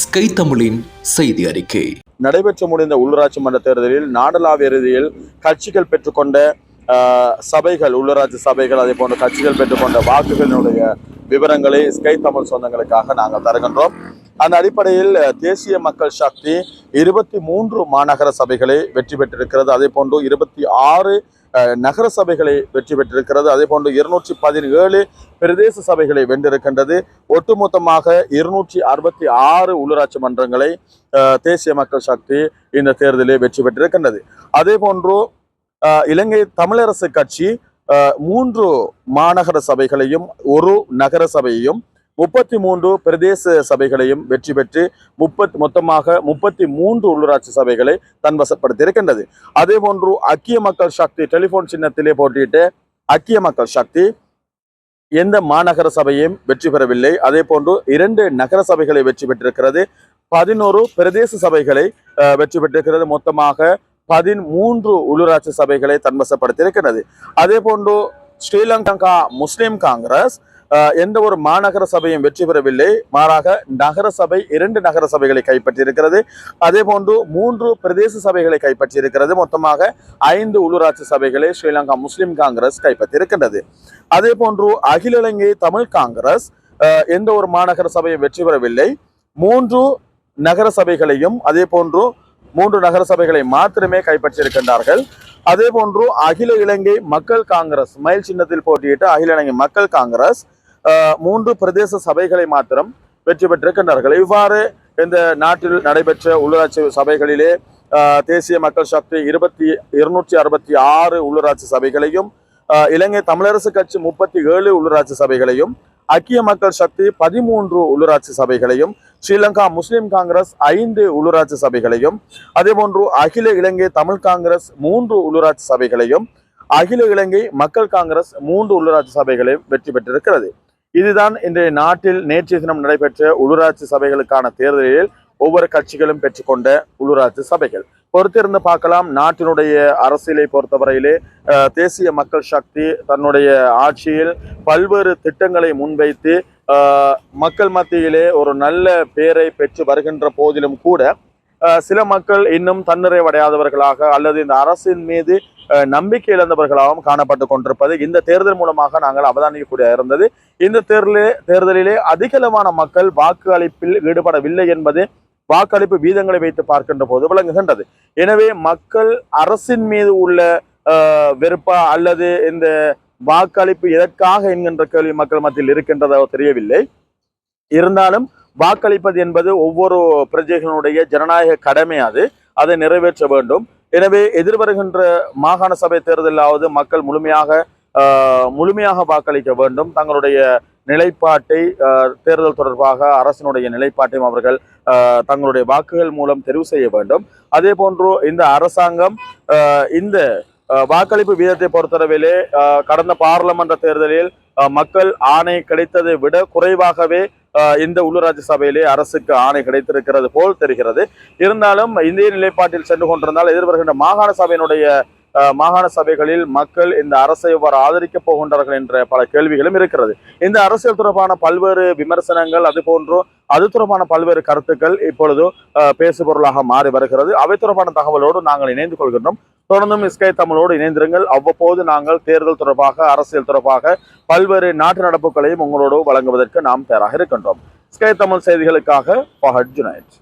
Sky தமிழின் செய்தி அறிக்கை. நடைபெற்று முடிந்த உள்ளூராட்சி மன்ற தேர்தலில் நாடளாவிய ரீதியில் கட்சிகள் பெற்றுக்கொண்ட சபைகள் உள்ளூராட்சி சபைகள் அதே போன்ற கட்சிகள் பெற்றுக்கொண்ட வாக்குகளினுடைய விவரங்களை ஸ்கை தமிழ் சொந்தங்களுக்காக நாங்கள் தருகின்றோம். அந்த அடிப்படையில் தேசிய மக்கள் சக்தி இருபத்தி மூன்று மாநகர சபைகளை வெற்றி பெற்றிருக்கிறது. அதே போன்று இருபத்தி ஆறு நகர சபைகளை வெற்றி பெற்றிருக்கிறது. அதே போன்று இருநூற்றி பதினேழு பிரதேச சபைகளை வென்றிருக்கின்றது. ஒட்டுமொத்தமாக இருநூற்றி அறுபத்தி ஆறு உள்ளூராட்சி மன்றங்களை தேசிய மக்கள் சக்தி இந்த தேர்தலில் வெற்றி பெற்றிருக்கின்றது. அதே போன்று இலங்கை தமிழரசு கட்சி மூன்று மாநகர சபைகளையும் ஒரு நகர சபையையும் முப்பத்தி மூன்று பிரதேச சபைகளையும் வெற்றி பெற்று முப்பத் மொத்தமாக முப்பத்தி மூன்று உள்ளூராட்சி சபைகளை தன்வசப்படுத்தியிருக்கின்றது அதே போன்று அக்கிய மக்கள் சக்தி டெலிபோன் சின்னத்திலே போட்டியிட்ட அக்கிய மக்கள் சக்தி எந்த மாநகர சபையும் வெற்றி பெறவில்லை. அதே போன்று இரண்டு நகர சபைகளை வெற்றி பெற்றிருக்கிறது. பதினோரு பிரதேச சபைகளை அஹ், வெற்றி பெற்றிருக்கிறது. மொத்தமாக பதிமூன்று உள்ளூராட்சி சபைகளை தன்வசப்படுத்தியிருக்கிறது அதே போன்று ஸ்ரீலங்கா முஸ்லிம் காங்கிரஸ் எந்த ஒரு மாநகர சபையும் வெற்றி பெறவில்லை. மாறாக நகர சபை இரண்டு நகர சபைகளை கைப்பற்றியிருக்கிறது. அதே போன்று மூன்று பிரதேச சபைகளை கைப்பற்றியிருக்கிறது. மொத்தமாக ஐந்து உள்ளூராட்சி சபைகளை ஸ்ரீலங்கா முஸ்லிம் காங்கிரஸ் கைப்பற்றியிருக்கின்றது. அதே போன்று அகில இலங்கை தமிழ் காங்கிரஸ் எந்த ஒரு மாநகர சபையும் வெற்றி பெறவில்லை. மூன்று நகர சபைகளையும் அதே போன்று மூன்று நகர சபைகளை மாத்திரமே கைப்பற்றியிருக்கின்றார்கள். அதே போன்று அகில இலங்கை மக்கள் காங்கிரஸ் மயில் சின்னத்தில் போட்டியிட்டு அகில இலங்கை மக்கள் காங்கிரஸ் மூன்று பிரதேச சபைகளை மாத்திரம் வெற்றி பெற்றிருக்கின்றார்கள். இவ்வாறு இந்த நாட்டில் நடைபெற்ற உள்ளூராட்சி சபைகளிலே தேசிய மக்கள் சக்தி இருபத்தி இருநூற்றி அறுபத்தி ஆறு உள்ளூராட்சி சபைகளையும் இலங்கை தமிழரசு கட்சி முப்பத்தி ஏழு உள்ளூராட்சி சபைகளையும் ஐக்கிய மக்கள் சக்தி பதிமூன்று உள்ளூராட்சி சபைகளையும் ஸ்ரீலங்கா முஸ்லிம் காங்கிரஸ் ஐந்து உள்ளூராட்சி சபைகளையும் அதே போன்று அகில இலங்கை தமிழ் காங்கிரஸ் மூன்று உள்ளூராட்சி சபைகளையும் அகில இலங்கை மக்கள் காங்கிரஸ் மூன்று உள்ளூராட்சி சபைகளையும் வெற்றி பெற்றிருக்கிறது. இதுதான் இன்றைய நாட்டில் நேற்றைய தினம் நடைபெற்ற உள்ளூராட்சி சபைகளுக்கான தேர்தலில் ஒவ்வொரு கட்சிகளும் பெற்றுக்கொண்ட உள்ளூராட்சி சபைகள். பொறுத்திருந்து பார்க்கலாம் நாட்டினுடைய அரசியலை பொறுத்தவரையிலே தேசிய மக்கள் சக்தி தன்னுடைய ஆட்சியில் பல்வேறு திட்டங்களை முன்வைத்து மக்கள் மத்தியிலே ஒரு நல்ல பேரை பெற்று வருகின்ற போதிலும் கூட சில மக்கள் இன்னும் தன்னிறைவடையாதவர்களாக அல்லது இந்த அரசின் மீது நம்பிக்கை இழந்தவர்களாகவும் காணப்பட்டு கொண்டிருப்பது இந்த தேர்தல் மூலமாக நாங்கள் அவதானிக்கக்கூடிய இருந்தது. இந்த தேர்தலே தேர்தலிலே அதிகளவான மக்கள் வாக்கு அளிப்பில் ஈடுபடவில்லை என்பது வாக்களிப்பு வீதங்களை வைத்து பார்க்கின்ற போது விளங்குகின்றது. எனவே மக்கள் அரசின் மீது உள்ள வெறுப்பா அல்லது இந்த வாக்களிப்பு எதற்காக என்கின்ற கேள்வி மக்கள் மத்தியில் இருக்கின்றதோ தெரியவில்லை. இருந்தாலும் வாக்களிப்பது என்பது ஒவ்வொரு பிரஜைகளுடைய ஜனநாயக கடமை அது. அதை நிறைவேற்ற வேண்டும். எனவே எதிர்வருகின்ற மாகாண சபை தேர்தலாவது மக்கள் முழுமையாக ஆஹ், முழுமையாக வாக்களிக்க வேண்டும். தங்களுடைய நிலைப்பாட்டை தேர்தல் தொடர்பாக அரசினுடைய நிலைப்பாட்டையும் அவர்கள் தங்களுடைய வாக்குகள் மூலம் தெரிவு செய்ய வேண்டும். அதே போன்று இந்த அரசாங்கம் ஆஹ், இந்த வாக்களிப்பு வீதத்தை பொறுத்தளவிலே கடந்த பாராளுமன்ற தேர்தலில் மக்கள் ஆணை கிடைத்ததை விட குறைவாகவே இந்த உள்ளூராட்சி சபையிலே அரசுக்கு ஆணை கிடைத்திருக்கிறது போல் தெரிகிறது. இருந்தாலும் இந்திய நிலைப்பாட்டில் சென்று கொண்டிருந்தால் எதிர்வருகின்ற மாகாண சபையினுடைய மாகாண சபைகளில் மக்கள் இந்த அரசை எவ்வாறு ஆதரிக்கப் போகின்றார்கள் என்ற பல கேள்விகளும் இருக்கிறது. இந்த அரசியல் தொடர்பான பல்வேறு விமர்சனங்கள் அது போன்று அது தொடர்பான பல்வேறு கருத்துக்கள் இப்பொழுது பேசுபொருளாக மாறி வருகிறது. அவை தொடர்பான தகவலோடு நாங்கள் இணைந்து கொள்கின்றோம். தொடர்ந்தும் இஸ்கை தமிழோடு இணைந்திருங்கள். அவ்வப்போது நாங்கள் தேர்தல் தொடர்பாக அரசியல் தொடர்பாக பல்வேறு நாட்டு நடப்புகளையும் உங்களோடு வழங்குவதற்கு நாம் தயாராக இருக்கின்றோம். ஸ்கை தமிழ் செய்திகளுக்காக ஃபஹத் ஜுனைட்